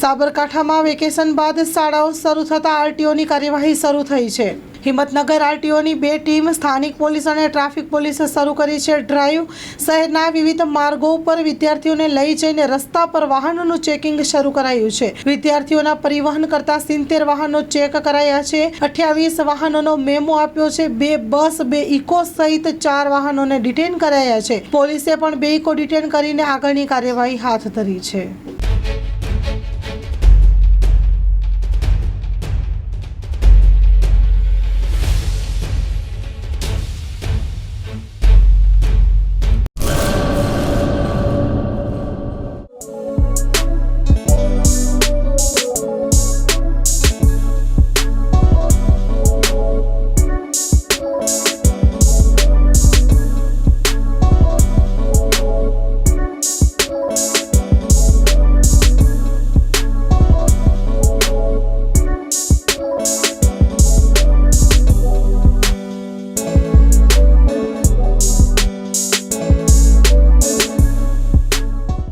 સાબરકાંઠામાં વેકેશન બાદ શાળાઓ શરૂ થતાં આરટીઓની કાર્યવાહી શરૂ થઈ છે. હિંમતનગર આરટીઓની બે ટીમ સ્થાનિક પોલીસ અને ટ્રાફિક પોલીસે શરૂ કરી છે ડ્રાઈવ. શહેરના વિવિધ માર્ગો ઉપર વિદ્યાર્થીઓને લઈ જઈને રસ્તા પર વાહનોનું ચેકિંગ શરૂ કરાયું છે. વિદ્યાર્થીઓના પરિવહન કરતા સિત્તેર વાહનો ચેક કરાયા છે. અઠ્યાવીસ વાહનોનો મેમો આપ્યો છે. બે બસ, બે ઇકો સહિત ચાર વાહનોને ડિટેન કરાયા છે. પોલીસે પણ બે ઇકો ડિટેન કરીને આગળની કાર્યવાહી હાથ ધરી છે.